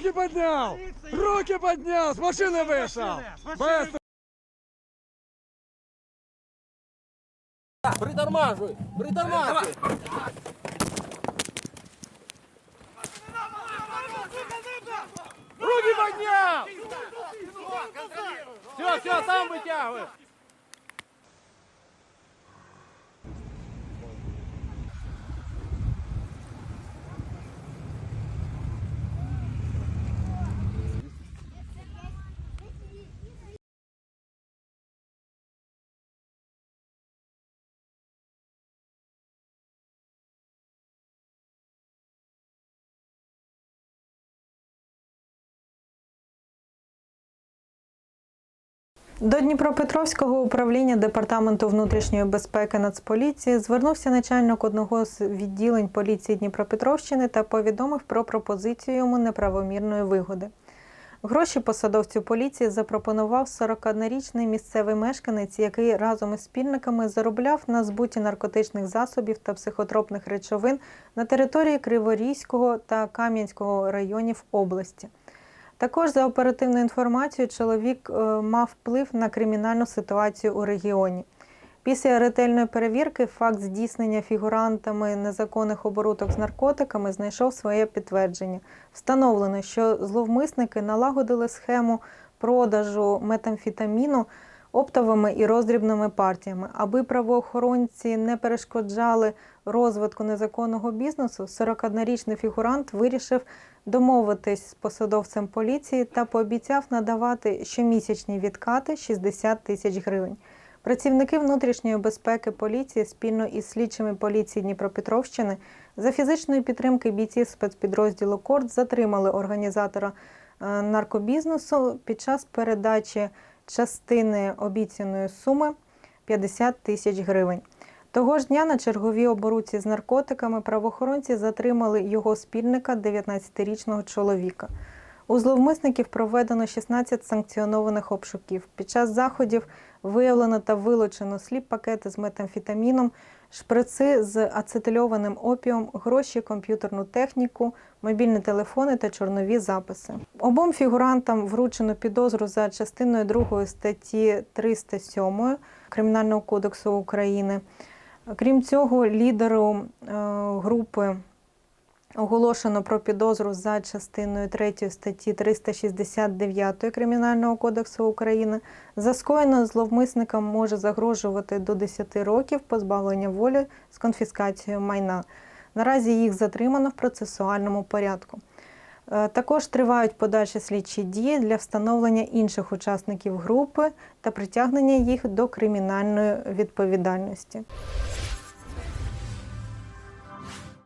Руки поднял! Руки поднял! С машины вышел! Быстро! Притормаживай! Притормаживай! Руки поднял! Все, все, сам вытягивай! До Дніпропетровського управління Департаменту внутрішньої безпеки Нацполіції звернувся начальник одного з відділень поліції Дніпропетровщини та повідомив про пропозицію йому неправомірної вигоди. Гроші посадовцю поліції запропонував 41-річний місцевий мешканець, який разом із спільниками заробляв на збуті наркотичних засобів та психотропних речовин на території Криворізького та Кам'янського районів області. Також за оперативною інформацією, чоловік е, мав вплив на кримінальну ситуацію у регіоні. Після ретельної перевірки факт здійснення фігурантами незаконних оборудок з наркотиками знайшов своє підтвердження. Встановлено, що зловмисники налагодили схему продажу метамфетаміну оптовими і роздрібними партіями. Аби правоохоронці не перешкоджали розвитку незаконного бізнесу, 41-річний фігурант вирішив домовитись з посадовцем поліції та пообіцяв надавати щомісячні відкати 60 тисяч гривень. Працівники внутрішньої безпеки поліції спільно із слідчими поліції Дніпропетровщини за фізичної підтримки бійців спецпідрозділу Корд затримали організатора е, наркобізнесу під час передачі частини обіцяної суми 50 тисяч гривень. Того ж дня на черговій оборуці з наркотиками правоохоронці затримали його спільника, 19-річного чоловіка. У зловмисників проведено 16 санкціонованих обшуків. Під час заходів виявлено та вилучено сліп пакети з метамфетаміном, шприци з ацетильованим опіум, гроші, комп'ютерну техніку, мобільні телефони та чорнові записи. Обом фігурантам вручено підозру за частиною 2 статті 307 Кримінального кодексу України. Крім цього, лідеру е, групи оголошено про підозру за частиною 3 статті 369 Кримінального кодексу України. За скоєно зловмисникам може загрожувати до 10 років позбавлення волі з конфіскацією майна. Наразі їх затримано в процесуальному порядку. Е, Також тривають подальші слідчі дії для встановлення інших учасників групи та притягнення їх до кримінальної відповідальності.